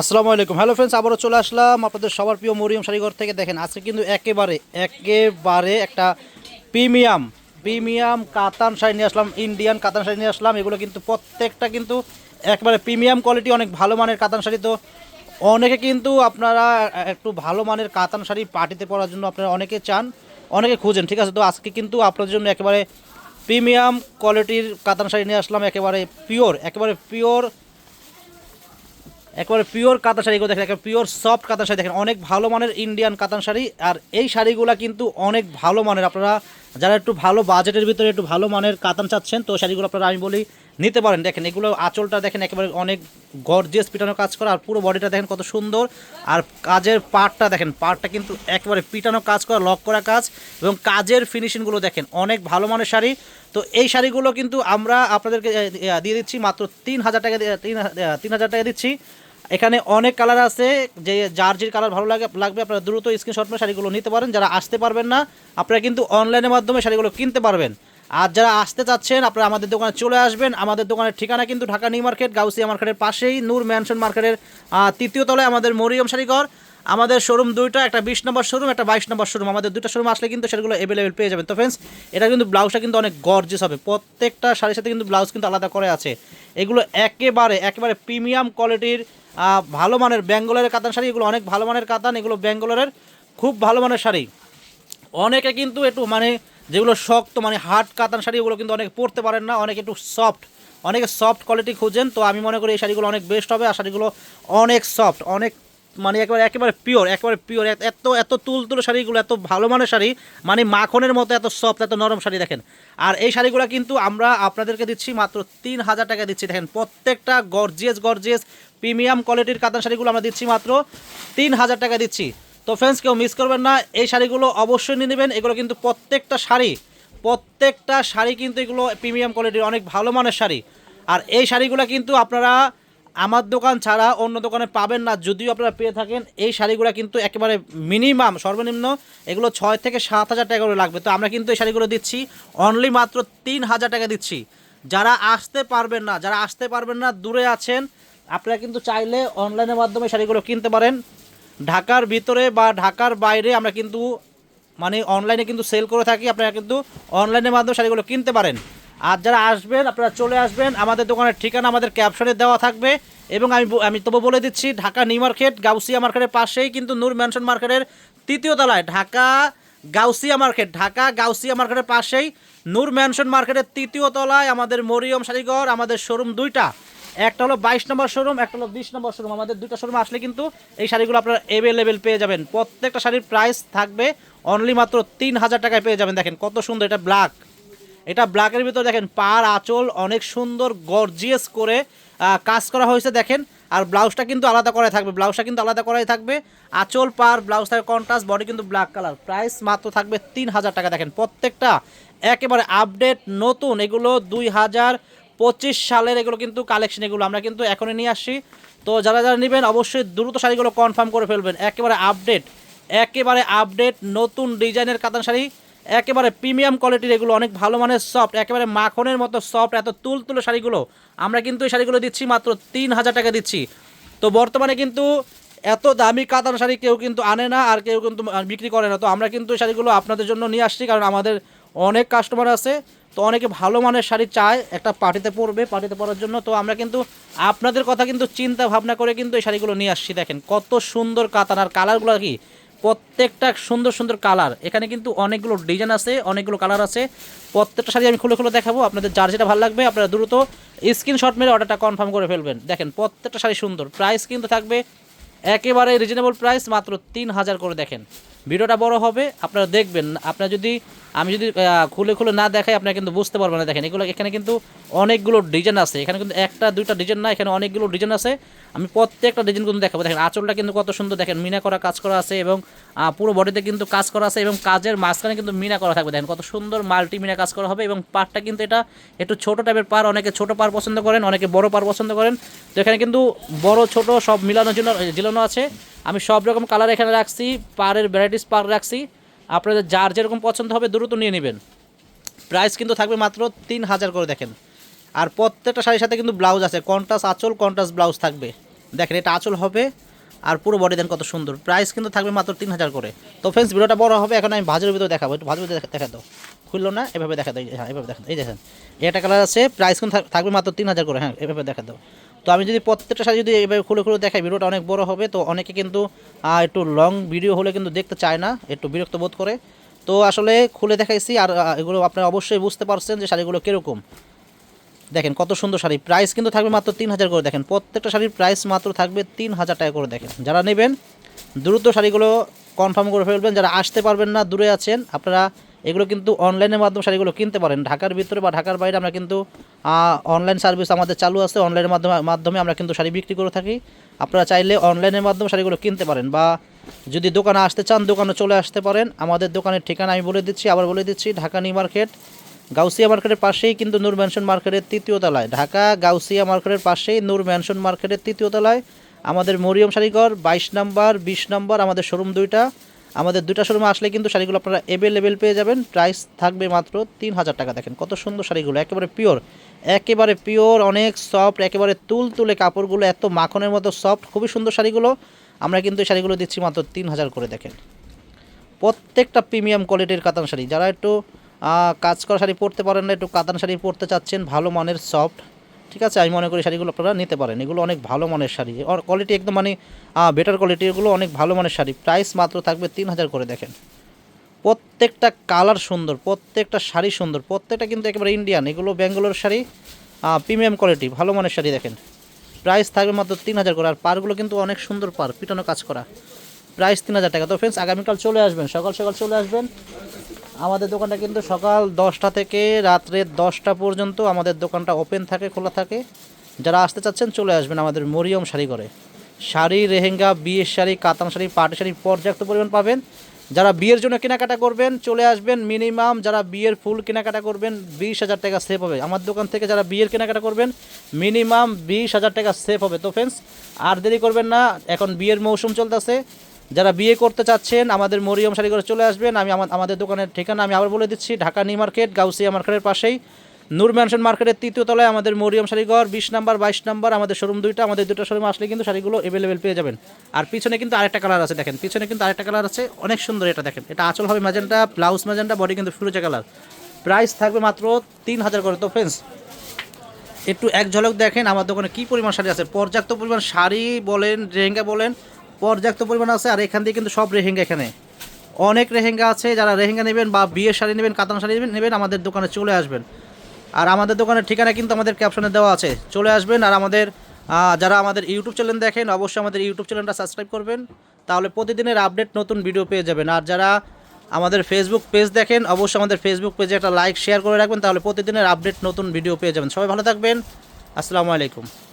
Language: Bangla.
আসসালামু আলাইকুম। হ্যালো ফ্রেন্ডস আবারও চলে আসলাম আপনাদের সবার প্রিয় মরিয়ম শাড়িঘর থেকে। দেখেন, আজকে কিন্তু একেবারে একেবারে একটা প্রিমিয়াম প্রিমিয়াম কাতান শাড়ি নিয়ে আসলাম ইন্ডিয়ান কাতান শাড়ি নিয়ে আসলাম। এগুলো কিন্তু প্রত্যেকটা কিন্তু একবারে প্রিমিয়াম কোয়ালিটি অনেক ভালো মানের কাতান শাড়ি তো। অনেকে কিন্তু আপনারা একটু ভালো মানের কাতান শাড়ি পার্টিতে পরার জন্য আপনারা অনেকে চান, অনেকে খুঁজেন, ঠিক আছে? তো আজকে কিন্তু আপনাদের জন্য একেবারে প্রিমিয়াম কোয়ালিটির কাতান শাড়ি নিয়ে আসলাম, একেবারে পিওর একেবারে পিওর একবারে পিওর কাতান শাড়িগুলো দেখেন, একবার পিওর সফট কাতান শাড়ি দেখেন, অনেক ভালো মানের ইন্ডিয়ান কাতান শাড়ি। আর এই শাড়িগুলো কিন্তু অনেক ভালো মানের, আপনারা যারা একটু ভালো বাজেটের ভিতরে একটু ভালো মানের কাতান চাচ্ছেন, তো শাড়িগুলো আপনারা আমি বলি নিতে পারেন। দেখেন, এগুলো আঁচলটা দেখেন একেবারে অনেক গর্জিয়াস পিটানো কাজ করা, আর পুরো বডিটা দেখেন কত সুন্দর। আর কাজের পার্টটা দেখেন পার্টটা কিন্তু একেবারে পিটানো কাজ করা লক করা কাজ, এবং কাজের ফিনিশিংগুলো দেখেন, অনেক ভালো মানের শাড়ি। তো এই শাড়িগুলো কিন্তু আমরা আপনাদেরকে দিয়ে দিচ্ছি, মাত্র তিন হাজার টাকা তিন হাজার টাকা দিচ্ছি। এখানে অনেক কালার আছে, যে যার যে কালার ভালো লাগে, লাগবে, আপনারা দ্রুত স্ক্রিনশট মেরে শাড়িগুলো নিতে পারেন। যারা আসতে পারবেন না, আপনারা কিন্তু অনলাইনের মাধ্যমে শাড়িগুলো কিনতে পারবেন। আর যারা আসতে চাচ্ছেন, আপনারা আমাদের দোকানে চলে আসবেন। আমাদের দোকানের ঠিকানা কিন্তু ঢাকা নিউ মার্কেট, গাউসিয়া মার্কেটের পাশেই, নূর ম্যানশন মার্কেটের তৃতীয় তলায় আমাদের মরিয়ম শাড়িঘর। আমাদের শোরুম দুইটা, একটা বিশ নম্বর শোরুম একটা বাইশ নম্বর শোরুম আমাদের দুটো শোরুম আসলে কিন্তু সেগুলো অ্যাভেলেবেল পেয়ে যাবেন। তো ফ্রেন্ডস এটা কিন্তু ব্লাউজটা কিন্তু অনেক গর্জেস হবে। প্রত্যেকটা শাড়ির সাথে কিন্তু ব্লাউজ কিন্তু আলাদা করে আছে। এগুলো একেবারে একেবারে প্রিমিয়াম কোয়ালিটির ভালো মানের বেঙ্গলের কাতান শাড়ি। এগুলো অনেক ভালো মানের কাতান, এগুলো বেঙ্গলের খুব ভালো মানের শাড়ি। অনেকে কিন্তু একটু মানে যেগুলো শক্ত মানে হার্ড কাতান শাড়ি, ওগুলো কিন্তু অনেকে পরতে পারেন না। অনেকে একটু সফট অনেকে সফট কোয়ালিটি খুঁজেন। তো আমি মনে করি এই শাড়িগুলো অনেক বেস্ট হবে। আর শাড়িগুলো অনেক সফট অনেক মানে একেবারে একেবারে পিওর একেবারে পিওর এত এত তুলতুলো শাড়িগুলো, এত ভালো মানের শাড়ি মানে মাখনের মতো এত সফট এত নরম শাড়ি দেখেন। আর এই শাড়িগুলো কিন্তু আমরা আপনাদেরকে দিচ্ছি মাত্র তিন হাজার টাকা দিচ্ছি। দেখেন, প্রত্যেকটা গর্জিয়াস গর্জিয়াস প্রিমিয়াম কোয়ালিটির কাতান শাড়িগুলো আমরা দিচ্ছি মাত্র তিন হাজার টাকা দিচ্ছি। তো ফ্রেন্ডস কেউ মিস করবেন না, এই শাড়িগুলো অবশ্যই নিয়ে নেবেন। এগুলো কিন্তু প্রত্যেকটা শাড়ি প্রত্যেকটা শাড়ি কিন্তু এগুলো প্রিমিয়াম কোয়ালিটির অনেক ভালো মানের শাড়ি। আর এই শাড়িগুলো কিন্তু আপনারা আমার দোকান ছাড়া অন্য দোকানে পাবেন না, যদিও আপনারা পেয়ে থাকেন। এই শাড়িগুলো কিন্তু একেবারে মিনিমাম সর্বনিম্ন এগুলো ছয় থেকে সাত হাজার টাকা করে লাগবে। তো আমরা কিন্তু এই শাড়িগুলো দিচ্ছি অনলি মাত্র তিন হাজার টাকা দিচ্ছি। যারা আসতে পারবেন না, যারা আসতে পারবেন না, দূরে আছেন, আপনারা কিন্তু চাইলে অনলাইনের মাধ্যমে শাড়িগুলো কিনতে পারেন। ঢাকার ভিতরে বা ঢাকার বাইরে আমরা কিন্তু মানে অনলাইনে কিন্তু সেল করে থাকি, আপনারা কিন্তু অনলাইনের মাধ্যমে শাড়িগুলো কিনতে পারেন। আর যারা আসবেন, আপনারা চলে আসবেন। আমাদের দোকানের ঠিকানা আমাদের ক্যাপশনে দেওয়া থাকবে এবং আমি আমি তবু বলে দিচ্ছি, ঢাকা নিউ মার্কেট, গাউসিয়া মার্কেটের পাশেই কিন্তু নূর ম্যানশন মার্কেটের তৃতীয় তলায়, ঢাকা, গাউসিয়া মার্কেট, ঢাকা, গাউসিয়া মার্কেটের পাশেই নূর ম্যানশন মার্কেটের তৃতীয় তলায় আমাদের মরিয়ম শাড়িঘর আমাদের শোরুম দুইটা। একটা হলো বাইশ নম্বর শোরুম একটা হলো বিশ নম্বর শোরুম আমাদের দুইটা শোরুম আসলে কিন্তু এই শাড়িগুলো আপনারা অ্যাভেলেবেল পেয়ে যাবেন। প্রত্যেকটা শাড়ির প্রাইস থাকবে অনলি মাত্র তিন হাজার টাকায় পেয়ে যাবেন। দেখেন কত সুন্দর, এটা ব্ল্যাক এটা ব্ল্যাকের ভিতর দেখেন, পার আঁচল অনেক সুন্দর, গর্জিয়াস করে কাজ করা হয়েছে দেখেন। আর ব্লাউজটা কিন্তু আলাদা করাই থাকবে, ব্লাউজটা কিন্তু আলাদা করাই থাকবে। আঁচল, পার, ব্লাউজ থাকবে কন্ট্রাস্ট বডি কিন্তু ব্ল্যাক কালার প্রাইস মাত্র থাকবে তিন হাজার টাকা দেখেন। প্রত্যেকটা একেবারে আপডেট নতুন, এগুলো দুই হাজার পঁচিশ সালের এগুলো কিন্তু কালেকশন এগুলো আমরা কিন্তু এখনই নিয়ে আসছি। তো যারা যারা নেবেন, অবশ্যই দ্রুত শাড়িগুলো কনফার্ম করে ফেলবেন। একেবারে আপডেট একেবারে আপডেট নতুন ডিজাইনের কাতান শাড়ি। একেবারে প্রিমিয়াম কোয়ালিটির এগুলো, অনেক ভালো মানের সফট একেবারে মাখনের মতো সফট এত তুল তুলতুলো শাড়িগুলো। আমরা কিন্তু এই শাড়িগুলো দিচ্ছি মাত্র তিন হাজার টাকা দিচ্ছি। তো বর্তমানে কিন্তু এত দামি কাতান শাড়ি কেউ কিন্তু আনে না আর কেউ কিন্তু বিক্রি করে না। তো আমরা কিন্তু এই শাড়িগুলো আপনাদের জন্য নিয়ে আসছি কারণ আমাদের অনেক কাস্টমার আছে। তো অনেকে ভালো মানের শাড়ি চায়, একটা পার্টিতে পরবে, পার্টিতে পরার জন্য। তো আমরা কিন্তু আপনাদের কথা কিন্তু চিন্তা ভাবনা করে কিন্তু এই শাড়িগুলো নিয়ে আসছি। দেখেন কত সুন্দর কাতান আর কালারগুলো কি? প্রত্যেকটা সুন্দর সুন্দর কালার। এখানে কিন্তু অনেকগুলো ডিজাইন আছে, অনেকগুলো কালার আছে। প্রত্যেকটা শাড়ি আমি খুলে খুলে দেখাবো, আপনাদের যার যেটা ভালো লাগবে, আপনারা দ্রুত স্ক্রিনশট মেরে অর্ডারটা কনফার্ম করে ফেলবেন। দেখেন, প্রত্যেকটা শাড়ি সুন্দর। প্রাইস কিন্তু থাকবে একেবারে রিজনেবল প্রাইস মাত্র তিন হাজার করে দেখেন। ভিডিওটা বড় হবে, আপনারা দেখবেন। আপনার যদি, আমি যদি খুলে খুলে না দেখাই, আপনারা কিন্তু বুঝতে পারবেন না, দেখেন। এগুলো এখানে কিন্তু অনেকগুলো ডিজাইন আছে। এখানে কিন্তু একটা, দুইটা ডিজাইন না, এখানে অনেকগুলো ডিজাইন আছে। আমি প্রত্যেকটা ডিজাইন কিন্তু দেখাবো। দেখেন, আঁচলটা কিন্তু কত সুন্দর। দেখেন, মিনা করা কাজ করা আছে এবং পুরো বডিতে কিন্তু কাজ করা আছে এবং কাজের মাঝখানে কিন্তু মিনা করা থাকবে। দেখেন, কত সুন্দর মাল্টি মিনা কাজ করা হবে এবং পারটা কিন্তু এটা একটু ছোটো টাইপের পার অনেকে ছোট পার পছন্দ করেন, অনেকে বড় পার পছন্দ করেন। তো এখানে কিন্তু বড়, ছোট সব মিলানোর জন্য, ঝিলানো আছে। আমি সব রকম কালার এখানে রাখছি পারের ভ্যারাইটিস পার রাখছি। আপনাদের যার যেরকম পছন্দ হবে দ্রুত নিয়ে নেবেন। প্রাইস কিন্তু থাকবে মাত্র তিন হাজার করে দেখেন। আর প্রত্যেকটা শাড়ির সাথে কিন্তু ব্লাউজ আছে কন্টাস আঁচল কন্টাস ব্লাউজ থাকবে। দেখেন এটা আঁচল হবে আর পুরো বডি দেন কত সুন্দর। প্রাইস কিন্তু থাকবে মাত্র তিন হাজার করে। তো ফ্রেন্ডস ভিডিওটা বড় হবে, এখন আমি ভাজের ভিতরে দেখাবো। একটু ভাজের ভিতরে দেখা- দাও। খুললো না? এভাবে দেখা দাও হ্যাঁ এভাবে দেখা এই দেখেন এটা কালার আছে। প্রাইস কিন্তু থাক- থাকবে মাত্র তিন হাজার করে হ্যাঁ এভাবে দেখা দাও। তো আমি যদি প্রত্যেকটা শাড়ি যদি এইভাবে খুলে খুলে দেখাই, ভিডিওটা অনেক বড় হবে, তো অনেকে কিন্তু একটু লং ভিডিও হলে কিন্তু দেখতে চায় না, একটু বিরক্ত বোধ করে। তো আসলে খুলে দেখাইছি, আর এগুলো আপনারা অবশ্যই বুঝতে পারছেন যে শাড়িগুলো কীরকম। দেখেন কত সুন্দর শাড়ি প্রাইস কিন্তু থাকবে মাত্র তিন হাজার করে, দেখেন প্রত্যেকটা শাড়ির প্রাইস মাত্র থাকবে তিন হাজার টাকা করে, দেখেন। যারা নেবেন, দ্রুত শাড়িগুলো কনফার্ম করে ফেলবেন, যারা আসতে পারবেন না, দূরে আছেন, আপনারা এগুলো কিন্তু অনলাইনের মাধ্যমে শাড়িগুলো কিনতে পারেন। ঢাকার ভিতরে বা ঢাকার বাইরে আমরা কিন্তু অনলাইন সার্ভিস আমাদের চালু আছে। অনলাইনের মাধ্যমে মাধ্যমে আমরা কিন্তু শাড়ি বিক্রি করে থাকি। আপনারা চাইলে অনলাইনের মাধ্যমে শাড়িগুলো কিনতে পারেন বা যদি দোকানে আসতে চান, দোকানে চলে আসতে পারেন। আমাদের দোকানের ঠিকানা আমি বলে দিচ্ছি, আবার বলে দিচ্ছি, ঢাকা নিউ মার্কেট। গাউসিয়া মার্কেটের পাশেই কিন্তু নূর ম্যানশন মার্কেটের তৃতীয় তলায়। ঢাকা, গাউসিয়া মার্কেটের পাশেই নূর ম্যানশন মার্কেটের তৃতীয় তলায়। আমাদের মরিয়ম শাড়িঘর, বাইশ নাম্বার, বিশ নাম্বার, আমাদের শোরুম দুইটা। আমাদের দুইটা শোরুমে আসলে কিন্তু শাড়িগুলো আপনারা অ্যাভেলেবেল পেয়ে যাবেন। প্রাইস থাকবে মাত্র তিন হাজার টাকা। দেখেন কত সুন্দর শাড়িগুলো, একেবারে পিওর একেবারে পিওর অনেক সফট একেবারে তুল তুলে কাপড়গুলো, এত মাখনের মতো সফট খুবই সুন্দর শাড়িগুলো। আমরা কিন্তু এই শাড়িগুলো দিচ্ছি মাত্র তিন হাজার করে, দেখেন। প্রত্যেকটা প্রিমিয়াম কোয়ালিটির কাতান শাড়ি। যারা একটু কাজ করা শাড়ি পরতে পারেন না, একটু কাতান শাড়ি পরতে চাচ্ছেন, ভালো মানের সফট ঠিক আছে, আমি মনে করি শাড়িগুলো আপনারা নিতে পারেন। এগুলো অনেক ভালো মানের শাড়ি। আর কোয়ালিটি একদম মানে বেটার কোয়ালিটি এগুলো অনেক ভালো মানের শাড়ি। প্রাইস মাত্র থাকবে তিন হাজার করে, দেখেন। প্রত্যেকটা কালার সুন্দর, প্রত্যেকটা শাড়ি সুন্দর, প্রত্যেকটা কিন্তু একেবারে ইন্ডিয়ান এগুলো ব্যাঙ্গালোর শাড়ি প্রিমিয়াম কোয়ালিটি ভালো মানের শাড়ি, দেখেন। প্রাইস থাকবে মাত্র তিন হাজার করে, আর পারগুলো কিন্তু অনেক সুন্দর পার পিটানো কাজ করা। প্রাইস তিন হাজার টাকা। তো ফ্রেন্ডস আগামীকাল চলে আসবেন, সকাল সকাল চলে আসবেন। আমাদের দোকানটা কিন্তু সকাল দশটা থেকে রাত্রে দশটা পর্যন্ত আমাদের দোকানটা ওপেন থাকে, খোলা থাকে। যারা আসতে চাচ্ছেন চলে আসবেন আমাদের মরিয়ম শাড়ি করে শাড়ি রেহেঙ্গা বিয়ের শাড়ি, কাতান শাড়ি, পাটি শাড়ি পর্যাপ্ত পরিমাণ পাবেন। যারা বিয়ের জন্য কেনাকাটা করবেন, চলে আসবেন মিনিমাম যারা বিয়ের ফুল কেনাকাটা করবেন, বিশ হাজার টাকা সেফ হবে। আমার দোকান থেকে যারা বিয়ের কেনাকাটা করবেন মিনিমাম বিশ হাজার টাকা সেফ হবে। তো ফ্রেন্ডস আর দেরি করবেন না, এখন বিয়ের মৌসুম চলতেছে। যারা বিয়ে করতে চাচ্ছেন, আমাদের মরিয়ম শাড়ি করে চলে আসবেন। আমি আমাদের দোকানের ঠিকানা আমি আবার বলে দিচ্ছি, ঢাকা নিউ মার্কেট, গাউসিয়া মার্কেটের পাশেই। নূর ম্যানশন মার্কেটের তৃতীয় তলায় আমাদের মরিয়ম শাড়িঘর, বিশ নাম্বার, বাইশ নাম্বার, আমাদের শোরুম দুইটা, আমাদের দুটো শোরুম আসলে কিন্তু শাড়িগুলো অ্যাভেলেবেল পেয়ে যাবেন। আর পিছনে কিন্তু আরেকটা কালার আছে দেখেন, পিছনে কিন্তু আরেকটা কালার আছে, অনেক সুন্দর এটা দেখেন। এটা আঁচল হবে ম্যাজেন্টা ব্লাউজ ম্যাজেন্টা বডি কিন্তু ফিরোজা কালার প্রাইস থাকবে মাত্র তিন হাজার করে। তো ফ্রেন্ডস একটু এক ঝলক দেখেন, আমার দোকানে কী পরিমাণ শাড়ি আছে? পর্যাপ্ত পরিমাণ শাড়ি বলেন রেহেঙ্গা বলেন পর্যাপ্ত পরিমাণ আছে, আর এখান দিয়ে কিন্তু সব রেহেঙ্গা এখানে। অনেক রেহেঙ্গা আছে, যারা রেহেঙ্গা নেবেন বা বিয়ের শাড়ি নেবেন, কাতান শাড়ি নেবেন নেবেন, আমাদের দোকানে চলে আসবেন। আর আমাদের দোকানের ঠিকানা কিন্তু আমাদের ক্যাপশনে দেওয়া আছে। চলে আসবেন, আর আমাদের যারা আমাদের ইউটিউব চ্যানেল দেখেন, অবশ্যই আমাদের ইউটিউব চ্যানেলটা সাবস্ক্রাইব করবেন। তাহলে প্রতিদিনের আপডেট নতুন ভিডিও পেয়ে যাবেন। আর যারা আমাদের ফেসবুক পেজ দেখেন, অবশ্যই আমাদের ফেসবুক পেজে একটা লাইক শেয়ার করে রাখবেন। তাহলে প্রতিদিনের আপডেট নতুন ভিডিও পেয়ে যাবেন। সবাই ভালো থাকবেন। আসসালামু আলাইকুম।